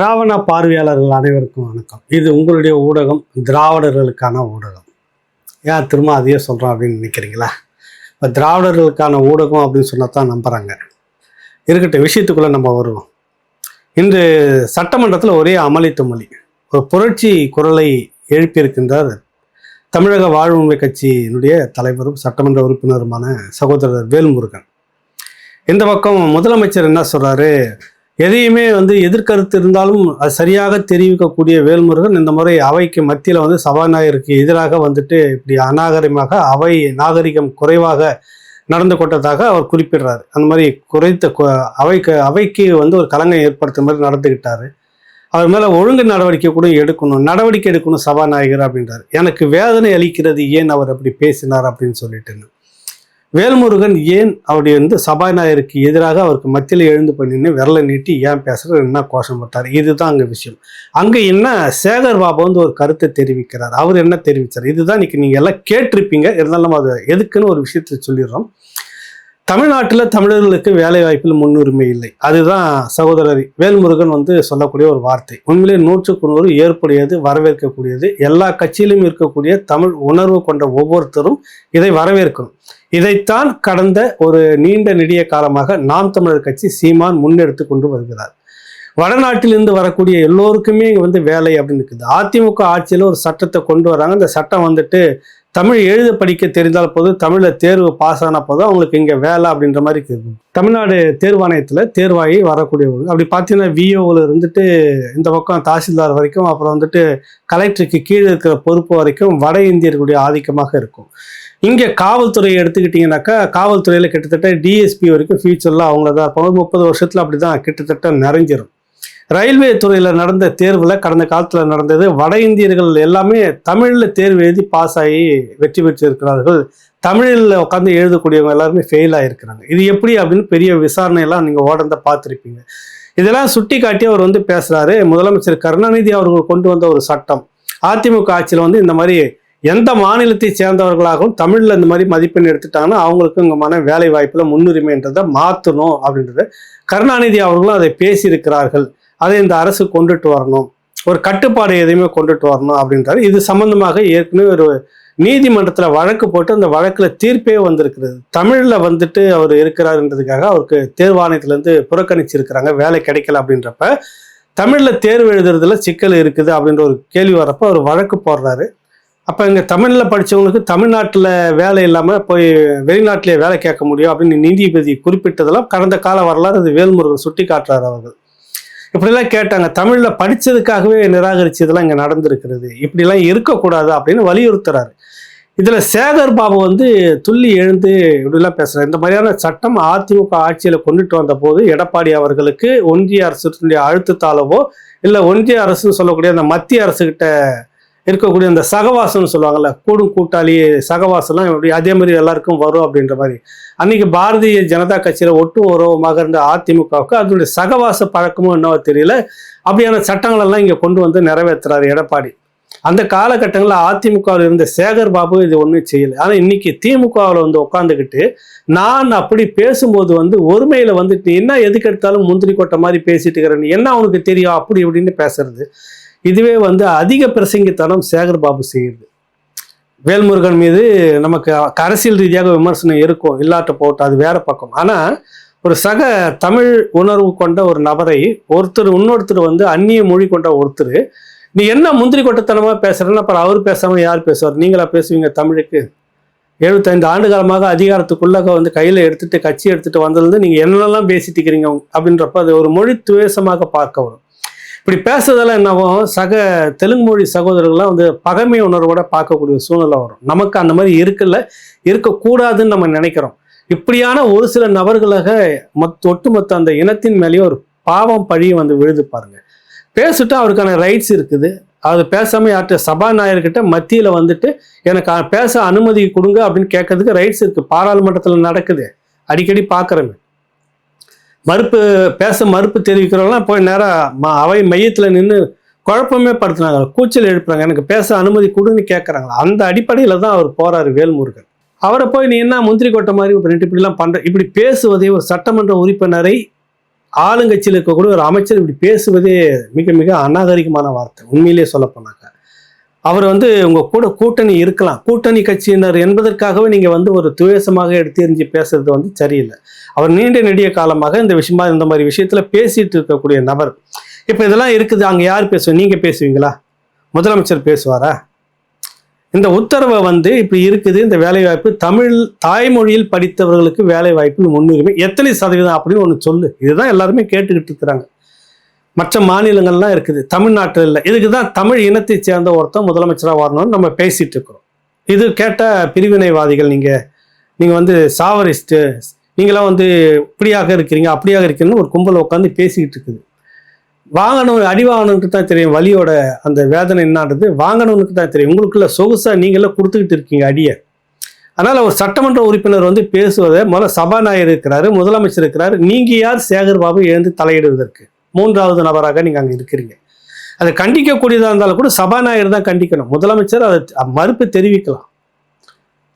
ராவண பார்வையாளர்கள் அனைவருக்கும் வணக்கம். இது உங்களுடைய ஊடகம் திராவிடர்களுக்கான ஊடகம். ஏன் திரும்ப அதையே சொல்கிறோம் அப்படின்னு நினைக்கிறீங்களா? இப்போ திராவிடர்களுக்கான ஊடகம் அப்படின்னு சொன்னால் தான் நம்புகிறாங்க இருக்கட்டும் விஷயத்துக்குள்ளே நம்ம வருவோம். இன்று சட்டமன்றத்தில் ஒரே அமளி துமளி. ஒரு புரட்சி குரலை எழுப்பியிருக்கின்றார் தமிழக வாழ்வுமை கட்சியினுடைய தலைவரும் சட்டமன்ற உறுப்பினருமான சகோதரர் வேல்முருகன். இந்த பக்கம் முதலமைச்சர் என்ன சொல்கிறாரு எதையுமே வந்து எதிர்கருத்து இருந்தாலும் அது சரியாக தெரிவிக்கக்கூடிய வேல்முருகன் இந்த முறை அவைக்கு மத்தியில் வந்து சபாநாயகருக்கு எதிராக வந்துட்டு இப்படி அநாகரிகமாக அவை நாகரிகம் குறைவாக நடந்து கொண்டதாக அவர் குறிப்பிடுறாரு. அந்த மாதிரி குறைத்த அவைக்கு அவைக்கு வந்து ஒரு கலங்கம் ஏற்படுத்துற மாதிரி நடந்துக்கிட்டாரு அவர் மேலே ஒழுங்கு நடவடிக்கை கூட எடுக்கணும் நடவடிக்கை எடுக்கணும் சபாநாயகர் அப்படின்றாரு. எனக்கு வேதனை அளிக்கிறது ஏன் அவர் அப்படி பேசினார் அப்படின்னு சொல்லிட்டு வேல்முருகன் ஏன் அவருடைய வந்து சபாநாயகருக்கு எதிராக அவருக்கு மத்தியில் எழுந்து பண்ணின்னு விரலை நீட்டி ஏன் பேசுறது என்ன கோஷம் போட்டார்? இதுதான் அங்கே விஷயம். அங்கே என்ன சேகர் பாபா வந்து ஒரு கருத்தை தெரிவிக்கிறார். அவர் என்ன தெரிவித்தார் இதுதான் இன்னைக்கு நீங்கள் எல்லாம் கேட்டிருப்பீங்க. இருந்தாலும் நம்ம அது எதுக்குன்னு ஒரு விஷயத்தை சொல்லிடுறோம். தமிழ்நாட்டில் தமிழர்களுக்கு வேலை வாய்ப்பில் முன்னுரிமை இல்லை. அதுதான் சகோதரர் வேல்முருகன் வந்து சொல்லக்கூடிய ஒரு வார்த்தை. உண்மையிலே நூற்றுக்கு நூறு ஏற்புடையது வரவேற்கக்கூடியது. எல்லா கட்சியிலும் இருக்கக்கூடிய தமிழ் உணர்வு கொண்ட ஒவ்வொருத்தரும் இதை வரவேற்கணும். இதைத்தான் கடந்த ஒரு நீண்ட நெடிய காலமாக நாம் தமிழர் கட்சி சீமான் முன்னெடுத்து கொண்டு வருகிறார். வடநாட்டிலிருந்து வரக்கூடிய எல்லோருக்குமே இங்கே வந்து வேலை அப்படின்னு இருக்குது. அதிமுக ஆட்சியில் ஒரு சட்டத்தை கொண்டு வராங்க. அந்த சட்டம் வந்துட்டு தமிழ் எழுத படிக்க தெரிந்தால் போதும் தமிழில் தேர்வு பாஸ் ஆன போதும் அவங்களுக்கு இங்கே வேலை அப்படின்ற மாதிரி இருக்குது. தமிழ்நாடு தேர்வாணையத்தில் தேர்வாகி வரக்கூடியவங்க அப்படி பார்த்தீங்கன்னா விஓவில் இருந்துட்டு இந்த பக்கம் தாசில்தார் வரைக்கும் அப்புறம் வந்துட்டு கலெக்டருக்கு கீழே இருக்கிற பொறுப்பு வரைக்கும் வட இந்தியர்களுடைய ஆதிக்கமாக இருக்கும். இங்கே காவல்துறையை எடுத்துக்கிட்டிங்கனாக்கா காவல்துறையில் கிட்டத்தட்ட டிஎஸ்பி வரைக்கும் ஃபியூச்சரில் அவங்கள தான் இருப்பாங்க. முப்பது வருஷத்தில் அப்படி தான் கிட்டத்தட்ட நிறைஞ்சிரும். ரயில்வே துறையில் நடந்த தேர்வில் கடந்த காலத்தில் நடந்தது வட இந்தியர்கள் எல்லாமே தமிழில் தேர்வு எழுதி பாஸ் ஆகி வெற்றி பெற்றிருக்கிறார்கள். தமிழில் உட்காந்து எழுதக்கூடியவங்க எல்லாருமே ஃபெயில் ஆகிருக்கிறாங்க இது எப்படி அப்படின்னு பெரிய விசாரணையெல்லாம் நீங்கள் ஓடந்த பார்த்துருப்பீங்க. இதெல்லாம் சுட்டி காட்டி அவர் வந்து பேசுகிறாரு முதலமைச்சர் கருணாநிதி அவர்கள் கொண்டு வந்த ஒரு சட்டம். அதிமுக ஆட்சியில் வந்து இந்த மாதிரி எந்த மாநிலத்தை சேர்ந்தவர்களாகவும் தமிழில் இந்த மாதிரி மதிப்பெண் எடுத்துட்டாங்கன்னா அவங்களுக்கு இங்கே மன வேலை வாய்ப்பில் முன்னுரிமைன்றதை மாற்றணும் அப்படின்றது. கருணாநிதி அவர்களும் அதை பேசியிருக்கிறார்கள். அதை இந்த அரசு கொண்டுட்டு வரணும். ஒரு கட்டுப்பாடு எதையுமே கொண்டுட்டு வரணும் அப்படின்றாரு. இது சம்பந்தமாக ஏற்கனவே ஒரு நீதிமன்றத்தில் வழக்கு போட்டு அந்த வழக்கில் தீர்ப்பே வந்திருக்கிறது. தமிழில் வந்துட்டு அவர் இருக்கிறாருன்றதுக்காக அவருக்கு தேர்வாணையத்திலேருந்து புறக்கணிச்சிருக்கிறாங்க. வேலை கிடைக்கல அப்படின்றப்ப. தமிழில் தேர்வு எழுதுறதுல சிக்கல் இருக்குது அப்படின்ற ஒரு கேள்வி வரப்போ அவர் வழக்கு போடுறாரு. அப்போ இங்கே தமிழில் படித்தவங்களுக்கு தமிழ்நாட்டில் வேலை இல்லாமல் போய் வெளிநாட்டிலே வேலை கேட்க முடியும் அப்படின்னு நீதிபதி குறிப்பிட்டதெல்லாம் கடந்த கால வரலாறு அது வேல்முருகன் சுட்டி காட்டுறாரு அவர்கள். இப்படிலாம் கேட்டாங்க. தமிழில் படித்ததுக்காகவே நிராகரிச்சதெல்லாம் இங்கே நடந்திருக்கிறது. இப்படிலாம் இருக்கக்கூடாது அப்படின்னு வலியுறுத்துறாரு. இதில் சேகர் பாபு வந்து துள்ளி எழுந்து இப்படிலாம் பேசுகிறார் இந்த மாதிரியான சட்டம் அதிமுக ஆட்சியில் கொண்டுட்டு வந்த போது எடப்பாடி அவர்களுக்கு ஒன்றிய அரசுடைய அழுத்தத்தாலவோ இல்லை ஒன்றிய அரசுன்னு சொல்லக்கூடிய அந்த மத்திய அரசுகிட்ட இருக்கக்கூடிய அந்த சகவாசம்னு சொல்லுவாங்கல்ல கூடும் கூட்டாளி சகவாசம்லாம் எப்படி அதே மாதிரி எல்லாருக்கும் வரும் அப்படின்ற மாதிரி. அன்னைக்கு பாரதிய ஜனதா கட்சியில் ஒட்டும் உறவுமாக இருந்த அதிமுகவுக்கு அதனுடைய சகவாச பழக்கமும் என்னவோ தெரியல. அப்படியான சட்டங்கள் எல்லாம் இங்கே கொண்டு வந்து நிறைவேற்றுறாரு எடப்பாடி. அந்த காலகட்டங்களில் அதிமுகவில் இருந்த சேகர் பாபு இது ஒன்றும் செய்யலை. ஆனால் இன்னைக்கு திமுகவில் வந்து உட்காந்துக்கிட்டு நான் அப்படி பேசும்போது வந்து ஒருமையில் வந்துட்டு என்ன எதுக்கு எடுத்தாலும் முந்திரி கொட்டை மாதிரி பேசிட்டு இருக்கிறேன் என்ன அவனுக்கு தெரியும்? அப்படி இப்படின்னு பேசுறது. இதுவே வந்து அதிக பிரசங்கித்தனம் சேகர் பாபு செய்யுது. வேல்முருகன் மீது நமக்கு அரசியல் ரீதியாக விமர்சனம் இருக்கும் இல்லாட்ட போட்டு அது வேற பக்கம். ஆனால் ஒரு சக தமிழ் உணர்வு கொண்ட ஒரு நபரை ஒருத்தர் இன்னொருத்தர் வந்து அந்நிய மொழி கொண்ட ஒருத்தர் நீ என்ன முந்திரி கொட்டத்தனமாக பேசுறேன்னு அப்புறம் அவர் பேசாம யார் பேசுவார்? நீங்களா பேசுவீங்க தமிழுக்கு? எழுபத்தைந்து ஆண்டு காலமாக அதிகாரத்துக்குள்ளாக வந்து கையில் எடுத்துட்டு கட்சி எடுத்துட்டு வந்ததுலேருந்து நீங்கள் என்னெல்லாம் பேசிட்டு இருக்கிறீங்க அப்படின்றப்ப அது ஒரு மொழி துவேசமாக பார்க்க வரும். இப்படி பேசுறதெல்லாம் என்னவும் சக தெலுங்கு மொழி சகோதரர்கள்லாம் வந்து பகைமை உணர்வோட பார்க்கக்கூடிய சூழ்நிலை வரும். நமக்கு அந்த மாதிரி இருக்குல்ல இருக்கக்கூடாதுன்னு நம்ம நினைக்கிறோம். இப்படியான ஒரு சில நபர்களாக மொத்த ஒட்டுமொத்த அந்த இனத்தின் மேலேயே ஒரு பாவம் பழியும் வந்து விழுது பாருங்க. பேசிட்டு அவருக்கான ரைட்ஸ் இருக்குது. அது பேசாமல் யார்கிட்ட சபாநாயகர்கிட்ட மத்தியில் வந்துட்டு எனக்கு பேச அனுமதி கொடுங்க அப்படின்னு கேட்கறதுக்கு ரைட்ஸ் இருக்குது பாராளுமன்றத்தில் நடக்குது. அடிக்கடி பார்க்குறேன். மறுப்பு பேச மறுப்பு தெரிவிக்கிறவங்களாம் போய் நேராக அவை மையத்தில் நின்று குழப்பமே படுத்துனாங்க. கூச்சல் எழுப்புறாங்க. எனக்கு பேச அனுமதி கொடுன்னு கேட்குறாங்களா அந்த அடிப்படையில் தான் அவர் போறாரு வேல்முருகன். அவரை போய் நீ என்ன முந்திரி கொட்டை மாதிரி பண்ணிட்டு இப்படிலாம் பண்ணுற இப்படி பேசுவதே ஒரு சட்டமன்ற உறுப்பினரை ஆளுங்கட்சியில் இருக்கக்கூடிய ஒரு அமைச்சர் இப்படி பேசுவதே மிக மிக அநாகரிகமான வார்த்தை. உண்மையிலேயே சொல்லப்போனாக்க அவர் வந்து உங்க கூட கூட்டணி இருக்கலாம். கூட்டணி கட்சியினர் என்பதற்காகவே நீங்க வந்து ஒரு துவேசமாக எடுத்து எறிஞ்சு பேசுறது வந்து சரியில்லை. அவர் நீண்ட நெடிய காலமாக இந்த விஷயமா இந்த மாதிரி விஷயத்துல பேசிட்டு இருக்கக்கூடிய நபர். இப்ப இதெல்லாம் இருக்குது. அங்க யார் பேசுவோம் நீங்க பேசுவீங்களா? முதலமைச்சர் பேசுவாரா? இந்த உத்தரவை வந்து இப்போ இருக்குது. இந்த வேலைவாய்ப்பு தமிழ் தாய்மொழியில் படித்தவர்களுக்கு வேலைவாய்ப்பு முன்னுரிமை எத்தனை சதவீதம் அப்படின்னு ஒன்று சொல்லு. இதுதான் எல்லாருமே கேட்டுக்கிட்டு இருக்கிறாங்க. மற்ற மாநிலங்கள்லாம் இருக்குது. தமிழ்நாட்டில் இல்லை. இதுக்கு தான் தமிழ் இனத்தை சேர்ந்த ஒருத்தன் முதலமைச்சராக வரணும்னு நம்ம பேசிட்டு இருக்கிறோம். இது கேட்ட பிரிவினைவாதிகள் நீங்கள் நீங்கள் வந்து சாவரிஸ்ட்டு நீங்களாம் வந்து இப்படியாக இருக்கிறீங்க அப்படியாக இருக்கிறீங்கன்னு ஒரு கும்பல் உட்காந்து பேசிக்கிட்டு இருக்குது. வாங்கணும் அடி வாங்கணுன்ட்டு தான் தெரியும் வலியோட அந்த வேதனை என்னன்றது. வாங்கணும்னுக்கு தான் தெரியும். உங்களுக்குள்ள சொகுசாக நீங்களே கொடுத்துக்கிட்டு இருக்கீங்க அடியை. அதனால் ஒரு சட்டமன்ற உறுப்பினர் வந்து பேசுவதை முதல்ல சபாநாயகர் இருக்கிறாரு முதலமைச்சர் இருக்கிறாரு. நீங்கள் யார் சேகர் பாபு எழுந்து தலையிடுவதற்கு? மூன்றாவது நபராக நீங்கள் அங்கே இருக்கிறீங்க. அதை கண்டிக்கக்கூடியதாக இருந்தாலும் கூட சபாநாயகர் தான் கண்டிக்கணும். முதலமைச்சர் அதை மறுப்பு தெரிவிக்கலாம்.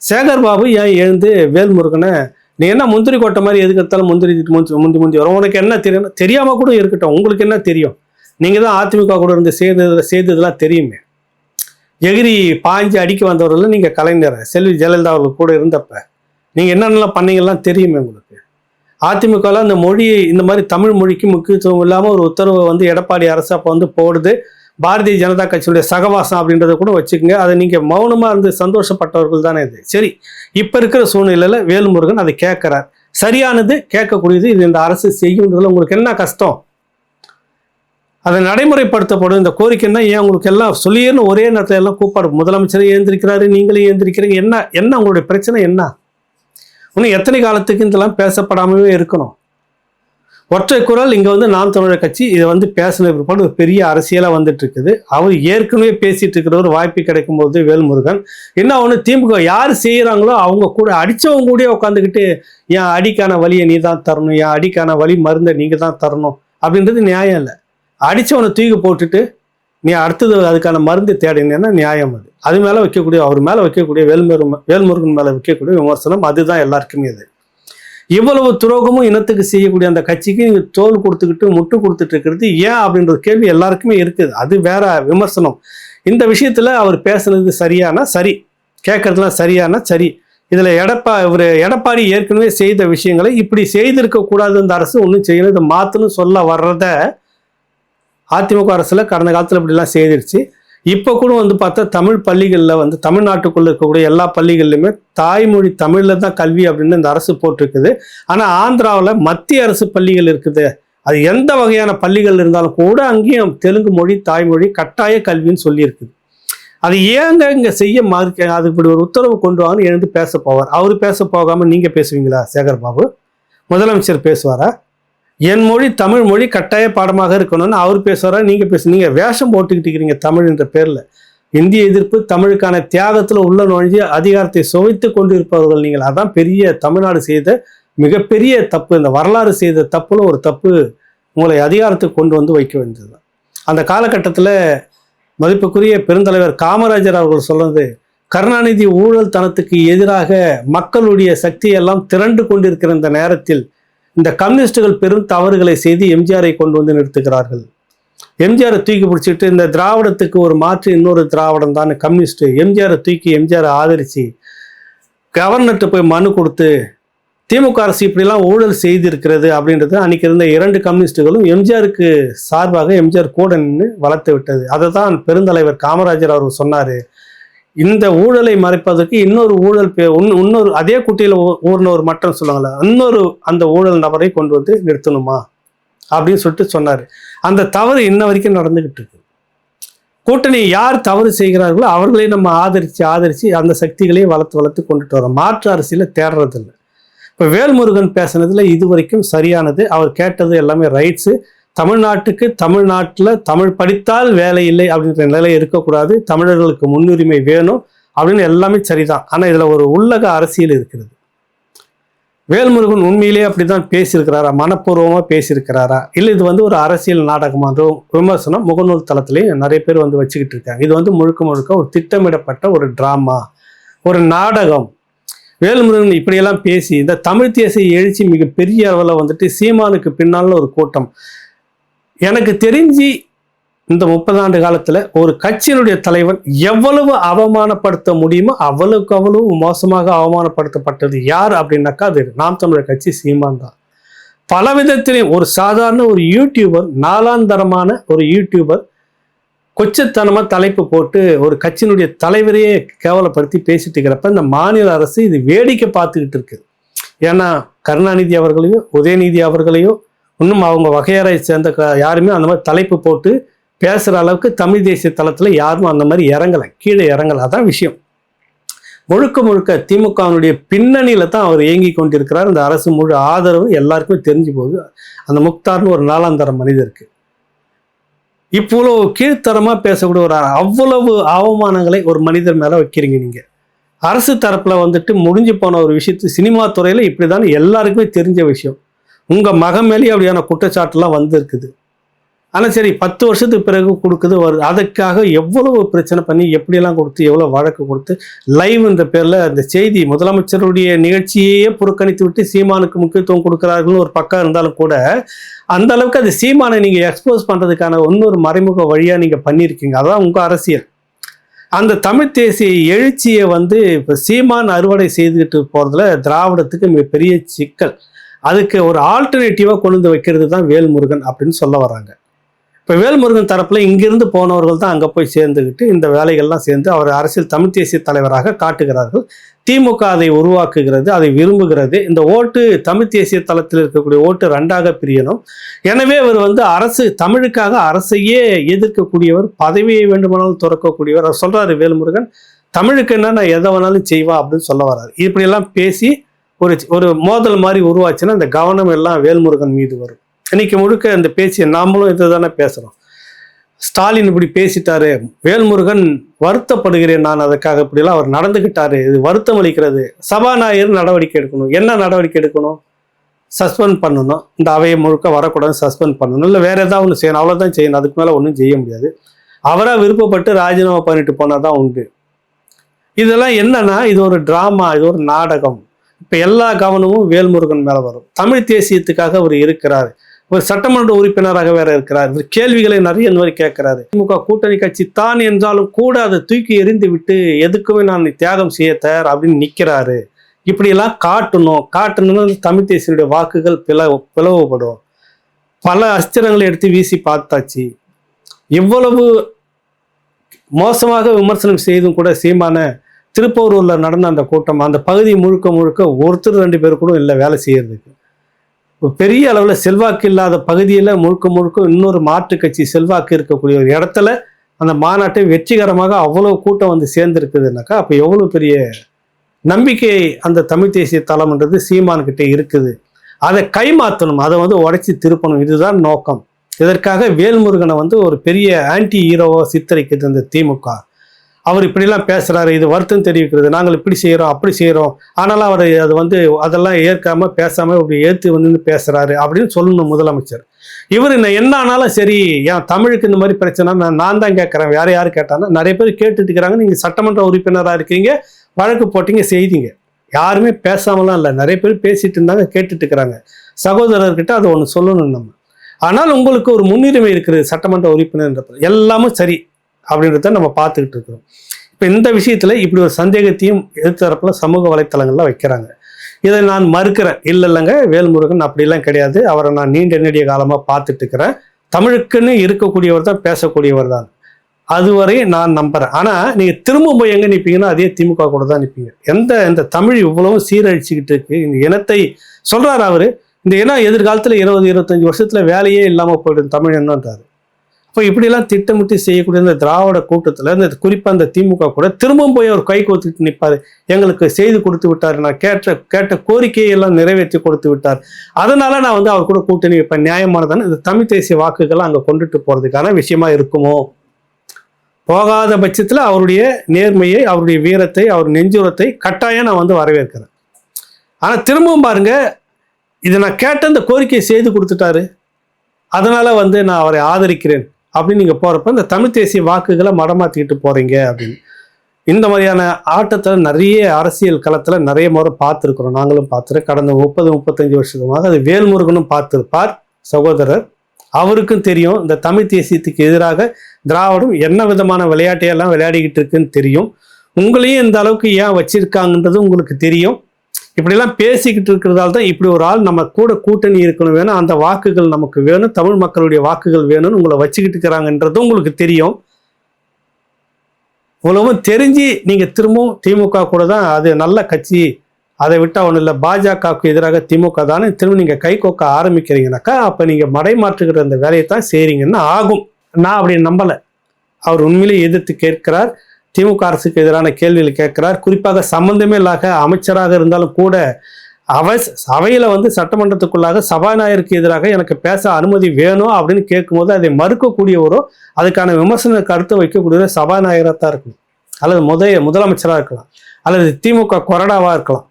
சேகர் பாபு ஏன் எழுந்து வேல்முருகனை நீ என்ன முந்திரி கொட்டை மாதிரி எதுக்கு எடுத்தாலும் முந்திரி முந்தி முந்தி முந்தி வரும். உனக்கு என்ன தெரியும்? தெரியாமல் கூட இருக்கட்டும். உங்களுக்கு என்ன தெரியும்? நீங்கள் தான் அதிமுக கூட இருந்து சேர்ந்ததுல சேர்ந்ததுலாம் தெரியுமே. எகிரி பாஞ்சு அடிக்க வந்தவர்கள் நீங்கள் கலைஞர் செல்வி ஜெயலலிதா அவர்கள் கூட இருந்தப்ப நீங்கள் என்னென்னலாம் பண்ணீங்கலாம் தெரியுமே உங்களுக்கு? அதிமுகவில் இந்த மொழியை இந்த மாதிரி தமிழ் மொழிக்கு முக்கியத்துவம் இல்லாமல் ஒரு உத்தரவை வந்து எடப்பாடி அரசு அப்போ வந்து போடுது. பாரதிய ஜனதா கட்சியுடைய சகவாசம் அப்படின்றத கூட வச்சுக்கோங்க. அதை நீங்கள் மௌனமாக இருந்து சந்தோஷப்பட்டவர்கள் தானே இது. சரி இப்போ இருக்கிற சூழ்நிலையில் வேல்முருகன் அதை கேட்குறார். சரியானது கேட்கக்கூடியது இது இந்த அரசு செய்யுன்றதுல உங்களுக்கு என்ன கஷ்டம்? அதை நடைமுறைப்படுத்தப்படும். இந்த கோரிக்கைன்னா ஏன் உங்களுக்கு எல்லாம் சொல்லியேன்னு ஒரே நேரத்தில் எல்லாம் கூப்பாடு. முதலமைச்சர் ஏந்திருக்கிறாரு நீங்களும் ஏந்திருக்கிறீங்க. என்ன என்ன உங்களுடைய பிரச்சனை? என்ன? இன்னும் எத்தனை காலத்துக்கு இதெல்லாம் பேசப்படாமவே இருக்கணும்? ஒற்றை குரல் இங்கே வந்து நாம் தமிழர் கட்சி இதை வந்து பேசின பிற்பாடு ஒரு பெரிய அரசியலாக வந்துட்டு இருக்குது அவர் ஏற்கனவே பேசிட்டு இருக்கிற ஒரு வாய்ப்பு கிடைக்கும் போது வேல்முருகன். என்ன ஒன்று திமுக யார் செய்கிறாங்களோ அவங்க கூட அடித்தவங்க கூட உட்காந்துக்கிட்டு என் அடிக்கான வழியை நீ தான் தரணும் என் அடிக்கான வழி மருந்தை நீங்கள் தான் தரணும் அப்படின்றது நியாயம் இல்லை. அடித்தவனை தூக்கி போட்டுட்டு நீ அடுத்தது அதுக்கான மருந்து தேடினேன்னா நியாயம் அது. அது மேலே வைக்கக்கூடிய அவர் மேலே வைக்கக்கூடிய வேல்முருகன் வேல்முருகன் மேலே வைக்கக்கூடிய விமர்சனம் அதுதான் எல்லாருக்குமே இது. இவ்வளவு துரோகமும் இனத்துக்கு செய்யக்கூடிய அந்த கட்சிக்கு நீங்கள் தோல் கொடுத்துக்கிட்டு முட்டு கொடுத்துட்டு இருக்கிறது ஏன் அப்படின்ற கேள்வி எல்லாருக்குமே இருக்குது. அது வேற விமர்சனம். இந்த விஷயத்தில் அவர் பேசுனது சரியானா சரி. கேட்கறதுலாம் சரியானா சரி. இதில் எடப்பா இவர் எடப்பாடி ஏற்கனவே செய்த விஷயங்களை இப்படி செய்திருக்க கூடாது இந்த அரசு ஒன்றும் செய்யணும் இதை மாற்றணும் சொல்ல வர்றத அதிமுக அரசில் கடந்த காலத்தில் இப்படிலாம் செய்திருச்சு. இப்போ கூட வந்து பார்த்தா தமிழ் பள்ளிகளில் வந்து தமிழ்நாட்டுக்குள்ள இருக்கக்கூடிய எல்லா பள்ளிகள்லையுமே தாய்மொழி தமிழில் தான் கல்வி அப்படின்னு இந்த அரசு போட்டிருக்குது. ஆனால் ஆந்திராவில் மத்திய அரசு பள்ளிகள் இருக்குது. அது எந்த வகையான பள்ளிகள் இருந்தாலும் கூட அங்கேயும் தெலுங்கு மொழி தாய்மொழி கட்டாய கல்வின்னு சொல்லியிருக்குது. அது ஏங்க இங்கே செய்ய மாதிரி அது இப்படி ஒரு உத்தரவு கொண்டு வாங்கன்னு எழுந்து பேச போவார். அவர் பேச போகாமல் நீங்கள் பேசுவீங்களா சேகர் பாபு முதலமைச்சர் பேசுவாரா? என் மொழி தமிழ் மொழி கட்டாய பாடமாக இருக்கணும்னு அவர் பேசுகிறார் நீங்கள் பேசு நீங்கள் வேஷம் போட்டுக்கிட்டு இருக்கிறீங்க தமிழ் என்ற பேரில். இந்திய எதிர்ப்பு தமிழுக்கான தியாகத்தில் உள்ள நுழைஞ்சு அதிகாரத்தை சுவைத்து கொண்டிருப்பவர்கள் நீங்கள். அதான் பெரிய தமிழ்நாடு செய்த மிகப்பெரிய தப்பு. இந்த வரலாறு செய்த தப்புல ஒரு தப்பு உங்களை அதிகாரத்துக்கு கொண்டு வந்து வைக்க வேண்டியது அந்த காலகட்டத்தில் மதிப்புக்குரிய பெருந்தலைவர் காமராஜர் அவர்கள் சொன்னது கருணாநிதி ஊழல் தனத்துக்கு எதிராக மக்களுடைய சக்தியெல்லாம் திரண்டு கொண்டிருக்கிற இந்த நேரத்தில் இந்த கம்யூனிஸ்டுகள் பெரும் தவறுகளை செய்து எம்ஜிஆரை கொண்டு வந்து நிறுத்துகிறார்கள். எம்ஜிஆரை தூக்கி பிடிச்சிட்டு இந்த திராவிடத்துக்கு ஒரு மாற்று இன்னொரு திராவிடம் தான் கம்யூனிஸ்ட். எம்ஜிஆரை தூக்கி எம்ஜிஆரை ஆதரிச்சு கவர்னர்கிட்ட போய் மனு கொடுத்து திமுக அரசு இப்படிலாம் ஊழல் செய்திருக்கிறது அப்படின்றது அன்னைக்கு இருந்த இரண்டு கம்யூனிஸ்டுகளும் எம்ஜிஆருக்கு சார்பாக எம்ஜிஆர் கூட நின்று வளர்த்து விட்டது. அதை தான் பெருந்தலைவர் காமராஜர் அவர் சொன்னார். இந்த ஊழலை மறைப்பதற்கு இன்னொரு ஊழல் பே- இன்னொரு அதே குட்டியில் ஊர்ன ஒரு மட்டம் சொல்லுவாங்கள்ல இன்னொரு அந்த ஊழல் நபரை கொண்டு வந்து நிறுத்தணுமா? அப்படின்னு சொல்லிட்டு சொன்னார். அந்த தவறு இன்ன வரைக்கும் நடந்துகிட்டு இருக்கு. கூட்டணி யார் தவறு செய்கிறார்களோ அவர்களை நம்ம ஆதரித்து ஆதரித்து அந்த சக்திகளையும் வளர்த்து வளர்த்து கொண்டுட்டு வரோம். மாற்று அரசியலை தேடுறதில்லை. இப்போ வேல்முருகன் பேசுனதில் இது வரைக்கும் சரியானது. அவர் கேட்டது எல்லாமே ரைட்ஸு தமிழ்நாட்டுக்கு தமிழ்நாட்டில் தமிழ் படித்தால் வேலை இல்லை அப்படின்ற நிலை இருக்கக்கூடாது. தமிழர்களுக்கு முன்னுரிமை வேணும் அப்படின்னு எல்லாமே சரிதான். ஆனால் இதில் ஒரு உள்ளக அரசியல் இருக்கிறது. வேல்முருகன் உண்மையிலேயே அப்படிதான் பேசியிருக்கிறாரா? மனப்பூர்வமாக பேசியிருக்கிறாரா? இல்லை இது வந்து ஒரு அரசியல் நாடகமாகவும் விமர்சனம் முகநூல் தளத்திலையும் நிறைய பேர் வந்து வச்சுக்கிட்டு இருக்காங்க. இது வந்து முழுக்க முழுக்க ஒரு திட்டமிடப்பட்ட ஒரு ட்ராமா ஒரு நாடகம். வேல்முருகன் இப்படியெல்லாம் பேசி இந்த தமிழ் தேசிய எழுச்சி மிகப்பெரிய அளவில் வந்துட்டு சீமானுக்கு பின்னால் ஒரு கூட்டம். எனக்கு தெரிஞ்சு இந்த முப்பது ஆண்டு காலத்தில் ஒரு கட்சியினுடைய தலைவன் எவ்வளவு அவமானப்படுத்த முடியுமோ அவ்வளவுக்கு அவ்வளவு மோசமாக அவமானப்படுத்தப்பட்டது யார் அப்படின்னாக்கா அது நாம் தமிழர் கட்சி சீமான் தான். பல விதத்திலையும் ஒரு சாதாரண ஒரு யூடியூபர் நாலாந்தரமான ஒரு யூடியூபர் கொச்சத்தனமாக தலைப்பு போட்டு ஒரு கட்சியினுடைய தலைவரையே கேவலப்படுத்தி பேசிட்டு இருக்கிறப்ப இந்த மாநில அரசு இது வேடிக்கை பார்த்துக்கிட்டு இருக்குது ஏன்னா கருணாநிதி அவர்களையோ உதயநிதி அவர்களையோ இன்னும் அவங்க வகையறை சேர்ந்த க- யாருமே அந்த மாதிரி தலைப்பு போட்டு பேசுகிற அளவுக்கு தமிழ் தேசிய தளத்தில் யாரும் அந்த மாதிரி இறங்கலை. கீழே இறங்கலை. அதான் விஷயம். முழுக்க முழுக்க திமுகவினுடைய பின்னணியில தான் அவர் இயங்கி கொண்டிருக்கிறார். இந்த அரசு முழு ஆதரவு எல்லாருக்குமே தெரிஞ்சு போகுது. அந்த முக்தார்னு ஒரு நாலாந்தர மனிதருக்கு இவ்வளோ கீழ்த்தரமாக பேசக்கூடிய ஒரு அவ்வளவு அவமானங்களை ஒரு மனிதர் மேலே வைக்கிறீங்க நீங்க. அரசு தரப்பில் வந்துட்டு முடிஞ்சு போன ஒரு விஷயத்து சினிமா துறையில இப்படிதான் எல்லாருக்குமே தெரிஞ்ச விஷயம். உங்கள் மகன் மேலேயே அப்படியான குற்றச்சாட்டுலாம் வந்திருக்குது. ஆனால் சரி பத்து வருஷத்துக்கு பிறகு கொடுக்குது வருது. அதுக்காக எவ்வளவு பிரச்சனை பண்ணி எப்படியெல்லாம் கொடுத்து எவ்வளோ வழக்கு கொடுத்து லைவ் இந்த பேரில் அந்த செய்தி முதலமைச்சருடைய நிகழ்ச்சியையே புறக்கணித்து விட்டு சீமானுக்கு முக்கியத்துவம் கொடுக்குறார்கள்னு ஒரு பக்கம் இருந்தாலும் கூட அந்த அளவுக்கு அது சீமானை நீங்கள் எக்ஸ்போஸ் பண்ணுறதுக்கான இன்னொரு மறைமுக வழியாக நீங்கள் பண்ணியிருக்கீங்க. அதான் உங்கள் அரசியல். அந்த தமிழ் தேசிய எழுச்சியை வந்து இப்போ சீமான் அறுவடை செய்துக்கிட்டு போகிறதுல திராவிடத்துக்கு மிகப்பெரிய சிக்கல். அதுக்கு ஒரு ஆல்டர்னேட்டிவாக கொண்டு வந்து வைக்கிறது தான் வேல்முருகன் அப்படின்னு சொல்ல வராங்க இப்போ வேல்முருகன் தரப்பில் இங்கிருந்து போனவர்கள் தான் அங்கே போய் சேர்ந்துக்கிட்டு இந்த வேலைகள்லாம் சேர்ந்து அவர் அரசியல் தமிழ் தேசிய தலைவராக காட்டுகிறார்கள். திமுக அதை உருவாக்குகிறது அதை விரும்புகிறது. இந்த ஓட்டு தமிழ் தேசிய தளத்தில் இருக்கக்கூடிய ஓட்டு ரெண்டாக பிரியணும். எனவே அவர் வந்து அரசு தமிழுக்காக அரசையே எதிர்க்கக்கூடியவர் பதவியை வேண்டுமானாலும் துறக்கக்கூடியவர். அவர் சொல்கிறாரு வேல்முருகன் தமிழுக்கு என்ன நான் எதை வேணாலும் செய்வா அப்படின்னு சொல்ல வர்றாரு. இப்படியெல்லாம் பேசி ஒரு ஒரு மோதல் மாதிரி உருவாச்சுன்னா இந்த கவனம் எல்லாம் வேல்முருகன் மீது வரும். இன்னைக்கு முழுக்க அந்த பேச்சு நாமளும் இதை தானே பேசுகிறோம் ஸ்டாலின் இப்படி பேசிட்டாரு வேல்முருகன் வருத்தப்படுகிறேன் நான் அதுக்காக இப்படிலாம் அவர் நடந்துக்கிட்டாரு இது வருத்தம் அளிக்கிறது. சபாநாயகர் நடவடிக்கை எடுக்கணும். என்ன நடவடிக்கை எடுக்கணும்? சஸ்பெண்ட் பண்ணணும். இந்த அவையை முழுக்க வரக்கூடாது சஸ்பெண்ட் பண்ணணும். இல்லை வேற ஏதாவது ஒன்று செய்யணும். அவ்வளோதான் செய்யணும். அதுக்கு மேலே ஒன்றும் செய்ய முடியாது. அவராக விருப்பப்பட்டு ராஜினாமா பண்ணிட்டு போனால் தான் உண்டு. இதெல்லாம் என்னன்னா இது ஒரு ட்ராமா இது ஒரு நாடகம். இப்போ எல்லா கவனமும் வேல்முருகன் மேலே வரும். தமிழ் தேசியத்துக்காக அவர் இருக்கிறார். ஒரு சட்டமன்ற உறுப்பினராக வேற இருக்கிறார். இவர் கேள்விகளை நிறைய இந்த மாதிரி கேட்கிறாரு. திமுக கூட்டணி கட்சி தான் என்றாலும் கூட அதை தூக்கி எறிந்து விட்டு எதுக்குமே நான் தியாகம் செய்ய தயார் அப்படின்னு நிற்கிறாரு இப்படியெல்லாம் காட்டணும். காட்டணும்னு தமிழ் தேசியனுடைய வாக்குகள் பிளவு பிளவுபடும். பல அஸ்திரங்களை எடுத்து வீசி பார்த்தாச்சு. இவ்வளவு மோசமாக விமர்சனம் செய்தும் கூட சீமான திருப்பூரூரில் நடந்த அந்த கூட்டம் அந்த பகுதி முழுக்க முழுக்க ஒருத்தர் ரெண்டு பேர் கூட இல்லை வேலை செய்யறதுக்கு. பெரிய அளவில் செல்வாக்கு இல்லாத பகுதியில் முழுக்க முழுக்க இன்னொரு மாற்று கட்சி செல்வாக்கு இருக்கக்கூடிய ஒரு இடத்துல அந்த மாநாட்டை வெற்றிகரமாக அவ்வளோ கூட்டம் வந்து சேர்ந்துருக்குதுனாக்கா அப்போ எவ்வளோ பெரிய நம்பிக்கை அந்த தமிழ் தேசிய தளம்ன்றது சீமான்கிட்ட இருக்குது. அதை கைமாற்றணும் அதை வந்து உடைச்சி திருப்பணும் இதுதான் நோக்கம். இதற்காக வேல்முருகனை வந்து ஒரு பெரிய ஆன்டி ஹீரோவாக சித்தரிக்கிறது அந்த திமுக அவர் இப்படிலாம் பேசுகிறாரு இது வருத்தம் தெரிவிக்கிறது நாங்கள் இப்படி செய்கிறோம் அப்படி செய்கிறோம் ஆனாலும் அவர் அது வந்து அதெல்லாம் ஏற்காம பேசாமல் இப்படி ஏற்று வந்து பேசுகிறாரு அப்படின்னு சொல்லணும் முதலமைச்சர். இவர் என்ன என்ன ஆனாலும் சரி ஏன் தமிழுக்கு இந்த மாதிரி பிரச்சனை நான் நான் தான் கேட்குறேன் வேற யார் கேட்டாலும் நிறைய பேர் கேட்டுட்டு இருக்கிறாங்க நீங்கள் சட்டமன்ற உறுப்பினராக இருக்கீங்க வழக்கு போட்டீங்க செய்தீங்க. யாருமே பேசாமலாம் இல்லை நிறைய பேர் பேசிட்டு இருந்தாங்க கேட்டுட்டு இருக்கிறாங்க. சகோதரர்கிட்ட அதை ஒன்று சொல்லணும் நம்ம. ஆனால் உங்களுக்கு ஒரு முன்னுரிமை இருக்குது சட்டமன்ற உறுப்பினர் எல்லாமே சரி. அப்படின்றத நம்ம பார்த்துக்கிட்டு இருக்கிறோம். இப்போ இந்த விஷயத்துல இப்படி ஒரு சந்தேகத்தையும் எதிர்த்தரப்பில் சமூக வலைத்தளங்கள்ல வைக்கிறாங்க. இதை நான் மறுக்கிறேன். இல்லை இல்லைங்க வேல்முருகன் அப்படிலாம் கிடையாது. அவரை நான் நீண்ட நெடிய காலமாக பார்த்துட்டு இருக்கிறேன். தமிழுக்குன்னு இருக்கக்கூடியவர் தான் பேசக்கூடியவர் தான். அதுவரை நான் நம்புறேன். ஆனால் நீங்கள் திரும்ப போய் எங்கே நிற்பீங்கன்னா அதே திமுக கூட தான் நிற்பீங்க எந்த இந்த தமிழ் இவ்வளவும் சீரழிச்சுக்கிட்டு இருக்கு. இந்த இனத்தை சொல்கிறார் அவர். இந்த இனம் எதிர்காலத்தில் இருபது இருபத்தஞ்சி வருஷத்தில் வேலையே இல்லாமல் போயிடும் தமிழ் என்னன்றாரு அப்போ இப்படிலாம் திட்டமிட்டு செய்யக்கூடிய இந்த திராவிட கூட்டத்தில் இந்த குறிப்பாக அந்த திமுக கூட திரும்பவும் போய் அவர் கை கோத்துட்டு நிற்பாரு எங்களுக்கு செய்து கொடுத்து விட்டார். நான் கேட்ட கேட்ட கோரிக்கையை எல்லாம் நிறைவேற்றி கொடுத்து விட்டார். அதனால நான் வந்து அவர் கூட கூட்டணி இப்போ நியாயமானதானே? இந்த தமிழ் தேசிய வாக்குகளை அங்கே கொண்டுட்டு போகிறதுக்கான விஷயமா இருக்குமோ? போகாத பட்சத்தில் அவருடைய நேர்மையை அவருடைய வீரத்தை அவர் நெஞ்சுரத்தை கட்டாயம் நான் வந்து வரவேற்கிறேன். ஆனால் திரும்பவும் பாருங்க இதை நான் கேட்ட இந்த கோரிக்கையை செய்து கொடுத்துட்டாரு. அதனால் வந்து நான் அவரை ஆதரிக்கிறேன். அப்படின்னு நீங்கள் போகிறப்ப இந்த தமிழ் தேசிய வாக்குகளை மடமாத்திக்கிட்டு போகிறீங்க அப்படின்னு. இந்த மாதிரியான ஆட்டத்தில் நிறைய அரசியல் களத்தில் நிறைய முறை பார்த்துருக்குறோம். நாங்களும் பார்த்துருக்கோம். கடந்த முப்பது முப்பத்தஞ்சு வருஷமாக அது வேல்முருகனும் பார்த்துருப்பார் சகோதரர். அவருக்கும் தெரியும். இந்த தமிழ் தேசியத்துக்கு எதிராக திராவிடம் என்ன விதமான விளையாட்டையெல்லாம் விளையாடிக்கிட்டு இருக்குன்னு தெரியும். உங்களையும் இந்த அளவுக்கு ஏன் வச்சிருக்காங்கன்றது உங்களுக்கு தெரியும். இப்படிலாம் பேசிக்கிட்டு இருக்கிறதால தான் இப்படி ஒரு ஆள் நம்ம கூட கூட்டணி இருக்கணும் வேணும். அந்த வாக்குகள் நமக்கு வேணும். தமிழ் மக்களுடைய வாக்குகள் வேணும்னு உங்களை வச்சுக்கிட்டு இருக்கிறாங்கன்றதும் உங்களுக்கு தெரியும். இவ்வளவும் தெரிஞ்சு நீங்கள் திரும்பவும் திமுக கூட தான் அது நல்ல கட்சி அதை விட்டால் ஒன்றும் இல்லை. பாஜகவுக்கு எதிராக திமுக தானே திரும்ப நீங்கள் கை கோக்க ஆரம்பிக்கிறீங்கனாக்கா அப்போ நீங்கள் மடைமாற்றுகிற அந்த வேலையை தான் செய்கிறீங்கன்னு ஆகும். நான் அப்படி நம்பலை. அவர் உண்மையிலே எதிர்த்து கேட்கிறார். திமுக அரசுக்கு எதிரான கேள்விகள் கேட்கிறார். குறிப்பாக சம்பந்தமே இல்லாத அமைச்சராக இருந்தாலும் கூட அவை அவையில் வந்து சட்டமன்றத்துக்குள்ளாக சபாநாயகருக்கு எதிராக எனக்கு பேச அனுமதி வேணும் அப்படின்னு கேட்கும்போது அதை மறுக்கக்கூடியவரோ அதுக்கான விமர்சன கருத்தை வைக்கக்கூடியவரோ சபாநாயகராக தான் இருக்கணும். அல்லது முதைய முதலமைச்சராக இருக்கலாம். அல்லது திமுக கொறடாவாக இருக்கலாம்.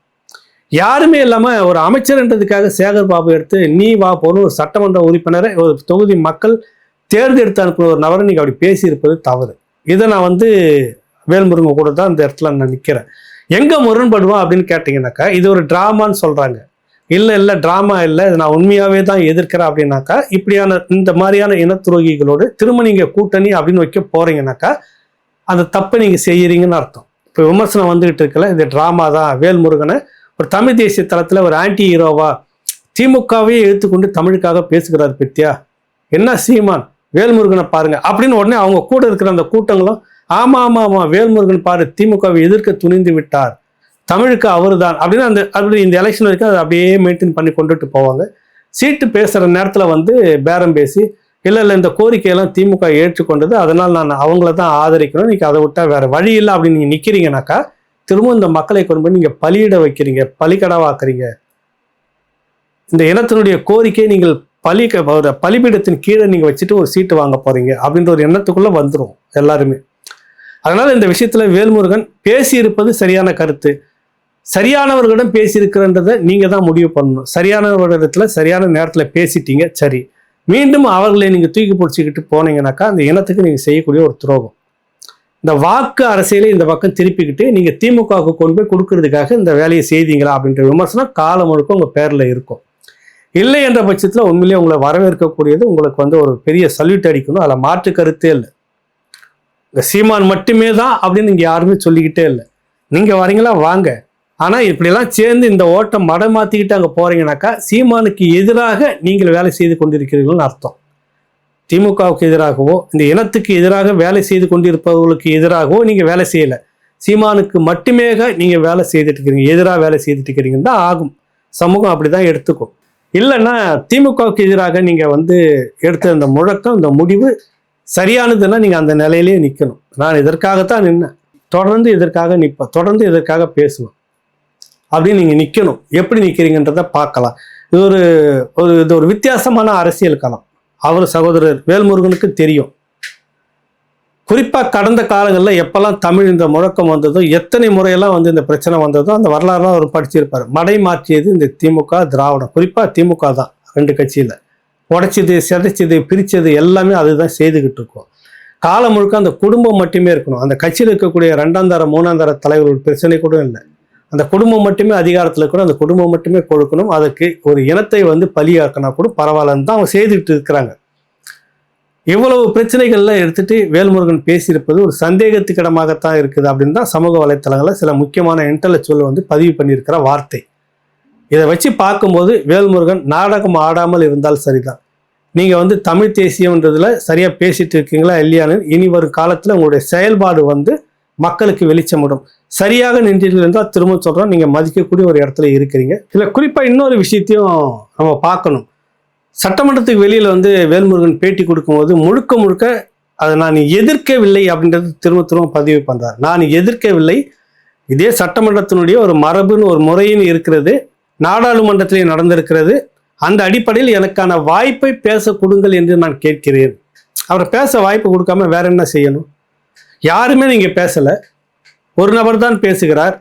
யாருமே இல்லாமல் ஒரு அமைச்சர்ன்றதுக்காக சேகர் பாபு எடுத்து நீ வா போன ஒரு சட்டமன்ற உறுப்பினரை ஒரு தொகுதி மக்கள் தேர்ந்தெடுத்து அனுப்புகிற ஒரு நபரை நீங்கள் அப்படி பேசியிருப்பது தவறு. இதை நான் வந்து வேல்முருங்க கூட தான் இந்த இடத்துல நான் நிற்கிறேன் எங்கே முரண்படுவோம் அப்படின்னு கேட்டிங்கனாக்கா இது ஒரு ட்ராமான்னு சொல்கிறாங்க இல்லை இல்லை ட்ராமா இல்லை இது நான் உண்மையாகவே தான் எதிர்க்கிறேன் அப்படின்னாக்கா இப்படியான இந்த மாதிரியான இனத்துரோகிகளோடு திரும்ப நீங்கள் கூட்டணி அப்படின்னு வைக்க போகிறீங்கனாக்கா அந்த தப்பை நீங்கள் செய்கிறீங்கன்னு அர்த்தம். இப்போ விமர்சனம் வந்துகிட்டு இருக்கல இது ட்ராமா தான் வேல்முருகனை ஒரு தமிழ் தேசிய தளத்தில் ஒரு ஆன்டி ஹீரோவா திமுகவே எடுத்துக்கொண்டு தமிழுக்காக பேசுகிறார் பெத்தியா என்ன சீமான் வேல்முருகனை பாருங்க அப்படின்னு உடனே அவங்க கூட இருக்கிற அந்த கூட்டங்களும் ஆமா ஆமா ஆமா. வேல்முருகன் பாரு திமுகவை எதிர்க்க துணிந்து விட்டார். தமிழுக்கு அவர்தான். அப்படின்னு அந்த அப்படி இந்த எலெக்ஷன் வரைக்கும் அதை அப்படியே மெயின்டைன் பண்ணி கொண்டுட்டு போவாங்க. சீட்டு பேசுகிற நேரத்தில் வந்து பேரம் பேசி இல்லை இல்லை இந்த கோரிக்கையெல்லாம் திமுக ஏற்றுக்கொண்டது அதனால் நான் அவங்கள தான் ஆதரிக்கணும் நீங்கள் அதை விட்டால் வேற வழி இல்லை அப்படின்னு நீங்கள் நிற்கிறீங்கனாக்கா திரும்ப இந்த மக்களை கொண்டு போய் நீங்கள் பலியிட வைக்கிறீங்க பலிக்கடவாக்குறீங்க இந்த இனத்தினுடைய கோரிக்கையை நீங்கள் பலி ஒரு பலிபீடத்தின் கீழே நீங்கள் வச்சுட்டு ஒரு சீட்டு வாங்க போகிறீங்க அப்படின்ற ஒரு எண்ணத்துக்குள்ளே வந்துடும் எல்லாருமே. அதனால் இந்த விஷயத்தில் வேல்முருகன் பேசியிருப்பது சரியான கருத்து. சரியானவர்களிடம் பேசியிருக்கிறன்றதை நீங்கள் தான் முடிவு பண்ணணும். சரியானவர்களிடத்தில் சரியான நேரத்தில் பேசிட்டீங்க சரி. மீண்டும் அவர்களை நீங்கள் தூக்கி பிடிச்சிக்கிட்டு போனீங்கன்னாக்கா அந்த இனத்துக்கு நீங்கள் செய்யக்கூடிய ஒரு துரோகம். இந்த வாக்கு அரசியலை இந்த பக்கம் திருப்பிக்கிட்டு நீங்கள் திமுகவுக்கு கொண்டு போய் கொடுக்கறதுக்காக இந்த வேலையை செய்தீங்களா அப்படின்ற விமர்சனம் காலம் முழுக்க உங்கள் பேரில் இருக்கும். இல்லை என்ற பட்சத்தில் உண்மையிலேயே உங்களை வரவேற்கக்கூடியது உங்களுக்கு வந்து ஒரு பெரிய சல்யூட் அடிக்கணும். அதில் மாற்று கருத்தே இல்லை. இந்த சீமான் மட்டுமே தான் அப்படின்னு இங்கே யாருமே சொல்லிக்கிட்டே இல்லை. நீங்கள் வரீங்களா? வாங்க. ஆனால் இப்படிலாம் சேர்ந்து இந்த ஓட்டம் மடம் மாற்றிக்கிட்டு அங்கே போகிறீங்கனாக்கா சீமானுக்கு எதிராக நீங்கள் வேலை செய்து கொண்டிருக்கிறீர்கள்னு அர்த்தம். திமுகவுக்கு எதிராகவோ இந்த இனத்துக்கு எதிராக வேலை செய்து கொண்டிருப்பவர்களுக்கு எதிராகவோ நீங்கள் வேலை செய்யலை. சீமானுக்கு மட்டுமே நீங்கள் வேலை செய்துட்டு இருக்கிறீங்க எதிராக வேலை செய்துட்டு இருக்கிறீங்கன்னு தான் ஆகும். சமூகம் அப்படி தான் எடுத்துக்கும். இல்லைன்னா திமுகவுக்கு எதிராக நீங்கள் வந்து எடுத்த இந்த முழக்கம் இந்த முடிவு சரியானதுன்னா நீங்கள் அந்த நிலையிலேயே நிற்கணும் நான் இதற்காகத்தான் நின்னேன்? தொடர்ந்து இதற்காக நிற்பேன் தொடர்ந்து இதற்காக பேசுவேன்? அப்படின்னு நீங்கள் நிற்கணும் எப்படி நிற்கிறீங்கன்றத பார்க்கலாம். இது ஒரு ஒரு இது ஒரு வித்தியாசமான அரசியல் களம். அவர் சகோதரர் வேல்முருகனுக்கு தெரியும். குறிப்பாக கடந்த காலங்களில் எப்பெல்லாம் தமிழ் இந்த முழக்கம் வந்ததோ எத்தனை முறையெல்லாம் வந்து இந்த பிரச்சனை வந்ததோ அந்த வரலாறுலாம் அவர் படிச்சிருப்பார். மடை மாற்றியது இந்த திமுக திராவிடம். குறிப்பாக திமுக தான் ரெண்டு கட்சியில். உடைச்சது சிதைச்சது பிரித்தது எல்லாமே அதுதான் செய்துக்கிட்டு இருக்கோம். காலம் முழுக்க அந்த குடும்பம் மட்டுமே இருக்கணும். அந்த கட்சியில் இருக்கக்கூடிய ரெண்டாம் தர மூணாம் தர தலைவர்கள் பிரச்சனை கூட இல்லை. அந்த குடும்பம் மட்டுமே அதிகாரத்தில் இருக்கணும் அந்த குடும்பம் மட்டுமே கொடுக்கணும். அதுக்கு ஒரு இனத்தை வந்து பலியாக்கினா கூட பரவாயில்லன்னு தான் அவங்க செய்துக்கிட்டு இருக்கிறாங்க. இவ்வளவு பிரச்சனைகள்லாம் எடுத்துட்டு வேல்முருகன் பேசியிருப்பது ஒரு சந்தேகத்துக்கிடமாகத்தான் இருக்குது அப்படின்னு தான் சமூக வலைத்தளங்களில் சில முக்கியமான இன்டலெக்சுவல் வந்து பதிவு பண்ணியிருக்கிற வார்த்தை. இதை வச்சு பார்க்கும்போது வேல்முருகன் நாடகம் ஆடாமல் இருந்தால் சரிதான். நீங்கள் வந்து தமிழ் தேசியம்ன்றதுல சரியாக பேசிட்டு இருக்கீங்களா இல்லையான்னு இனி வரும் காலத்தில் உங்களுடைய செயல்பாடு வந்து மக்களுக்கு வெளிச்சமிடும். சரியாக நின்றீர்கள் என்றால் திரும்ப சொல்கிறோம் நீங்கள் மதிக்கக்கூடிய ஒரு இடத்துல இருக்கிறீங்க. இதில் குறிப்பாக இன்னொரு விஷயத்தையும் நம்ம பார்க்கணும். சட்டமன்றத்துக்கு வெளியில் வந்து வேல்முருகன் பேட்டி கொடுக்கும்போது முழுக்க முழுக்க அதை நான் எதிர்க்கவில்லை அப்படின்றது திரும்ப திரும்ப பதிவு பண்ணுறார் நான் எதிர்க்கவில்லை. இதே சட்டமன்றத்தினுடைய ஒரு மரபுன்னு ஒரு முறைன்னு இருக்கிறது. நாடாளுமன்றத்திலே நடந்திருக்கிறது. அந்த அடிப்படையில் எனக்கான வாய்ப்பை பேச கொடுங்கள் என்று நான் கேட்கிறேன். அவரை பேச வாய்ப்பு கொடுக்காம வேற என்ன செய்யணும்? யாருமே நீங்கள் பேசலை. ஒரு நபர் தான் பேசுகிறார்.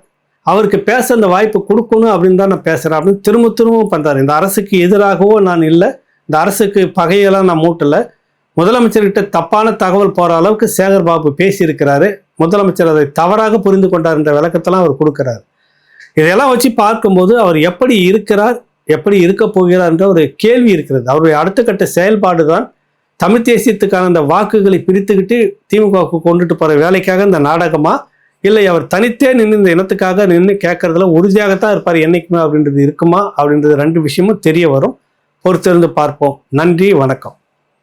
அவருக்கு பேச அந்த வாய்ப்பு கொடுக்கணும் அப்படின்னு தான் நான் பேசுகிறேன் அப்படின்னு திரும்ப திரும்பவும் பண்ணுறாரு இந்த அரசுக்கு எதிராகவோ நான் இல்லை. இந்த அரசுக்கு பகையெல்லாம் நான் மூட்டலை. முதலமைச்சர்கிட்ட தப்பான தகவல் போகிற அளவுக்கு சேகர் பாபு பேசியிருக்கிறாரு. முதலமைச்சர் அதை தவறாக புரிந்து கொண்டார் என்ற விளக்கத்தெல்லாம் அவர் கொடுக்குறாரு. இதையெல்லாம் வச்சு பார்க்கும்போது அவர் எப்படி இருக்கிறார் எப்படி இருக்க போகிறார் என்ற ஒரு கேள்வி இருக்கிறது. அவருடைய அடுத்த கட்ட செயல்பாடு தான் தமிழ் தேசியத்துக்கான அந்த வாக்குகளை பிரித்துக்கிட்டு திமுகவுக்கு கொண்டுட்டு போற வேலைக்காக இந்த நாடகமா? இல்லை அவர் தனித்தே நின்று இந்த இனத்துக்காக நின்று கேட்கறதுல உறுதியாகத்தான் இருப்பார் என்னைக்குமே அப்படின்றது இருக்குமா? அப்படின்றது ரெண்டு விஷயமும் தெரிய வரும். பொறுத்திருந்து பார்ப்போம். நன்றி வணக்கம்.